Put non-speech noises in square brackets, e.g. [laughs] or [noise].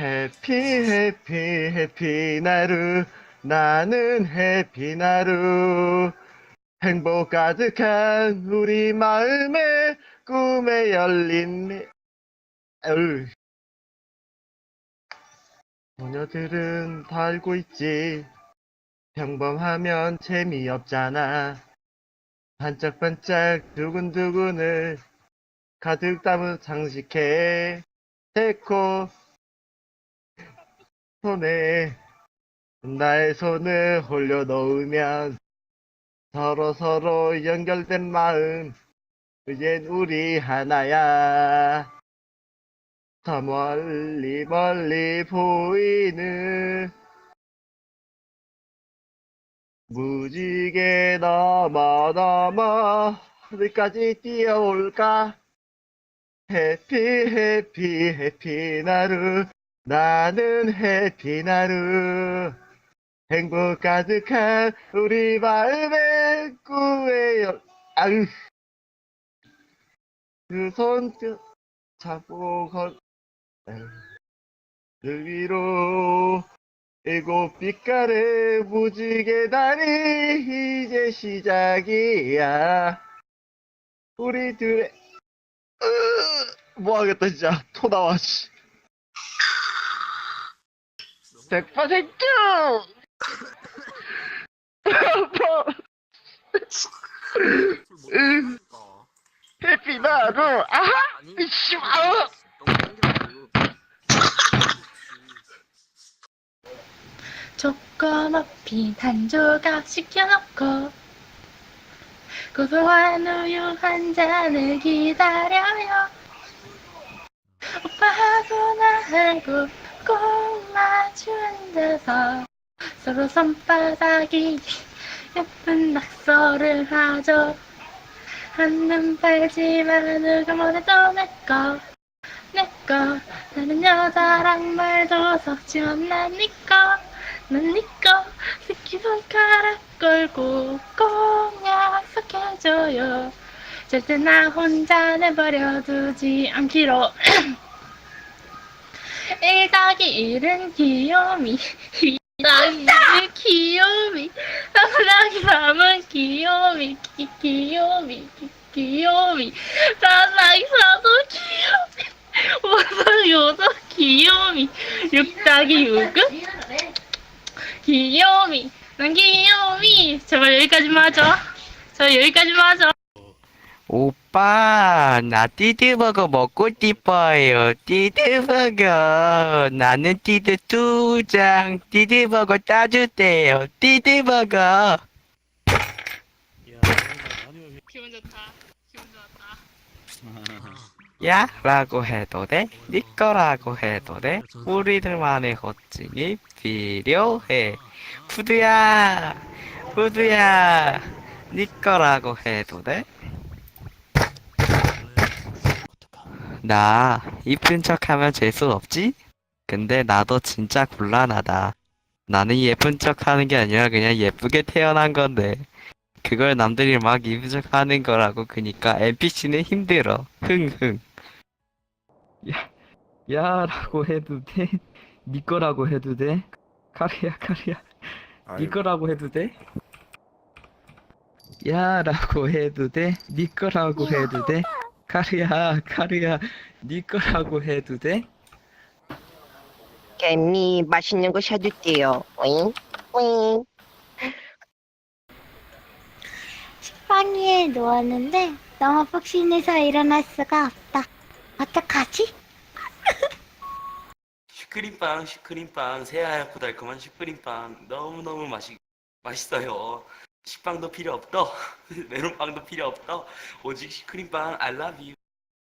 해피 해피 해피 나루. 나는 해피 나루. 행복 가득한 우리 마음에 꿈에 열린 미- 어휴. 소녀들은 다 알고 있지. 평범하면 재미없잖아. 반짝반짝 두근두근을 가득 담은 장식해. 데코 손에 나의 손을 올려 놓으면 서로 서로 연결된 마음 이젠 우리 하나야. 더 멀리 멀리 보이는 무지개 넘어 넘어 하늘까지 뛰어올까? 해피 해피 해피 나루 나는 해피 나루. 행복 가득한 우리 마음에 꿈에 열 아유. 그손 잡고 걸 아유, 그 위로 일곱 빛깔의 무지개 다리 이제 시작이야. 우리 둘의 으, 뭐 하겠다 진짜. 토 나와 씨 100% 으, [laughs] 해피나루. 아하! 이씨 아우! 초코머핀 한 조각 시켜놓고 고소한 우유 한 잔을 기다려요. 오빠하고 나하고 꼭 마주 앉아서 서로 손바닥이 예쁜 낙서를 하죠. 한눈 팔지만 누가 뭐래도 내꺼 내꺼 나는 여자랑 말도 섞지만 난 니꺼 난 니꺼 새끼 손가락 걸고 꼭 약속해줘요. 절대 나 혼자 내버려 두지 않기로 [clears throat] 1 더하기 1은 귀요미 2 더하기 1은 귀요미 3 더하기 3은 귀요미 기, 귀요미 기, 귀요미 4 더하기 4도 귀요미 5 더하기 5도 귀요미 6 더하기 6은 귀요미 난 귀요미. 제발 여기까지만 하죠. 저 여기까지만 하죠 오빠, 나 띠드버거 먹고 싶어요. 띠드버거. 나는 띠드 두 장. 띠드버거 따주세요. 띠드버거. 야, 라고 해도 돼? 니 거라고 해도 돼? 우리들만의 호칭이 필요해. 푸드야, 푸드야. 니 거라고 해도 돼? 나 이쁜 척하면 재수 없지? 근데 나도 진짜 곤란하다. 나는 예쁜 척하는 게 아니라 그냥 예쁘게 태어난 건데 그걸 남들이 막 이쁜 척하는 거라고 그니까 NPC는 힘들어. 흥흥. 야, 야라고 해도 돼? 니 거라고 해도 돼? 카리야 카리야 니 거라고 해도 돼? 야라고 해도 돼? 니 거라고 해도 돼? 카리야 카리야 니 거라고 해도 돼? 개미 맛있는 거 사줄게요. 오잉? 오잉? 식빵 위에 누웠는데 너무 푹신해서 일어날 수가 없다. 어떡하지? 슈크림빵, 슈크림빵, 새하얗고 달콤한 슈크림빵 너무너무 맛이 맛있어요. 식빵도 필요 없더, [laughs] 메론빵도 필요 없더, 오직 슈크림빵 I love you.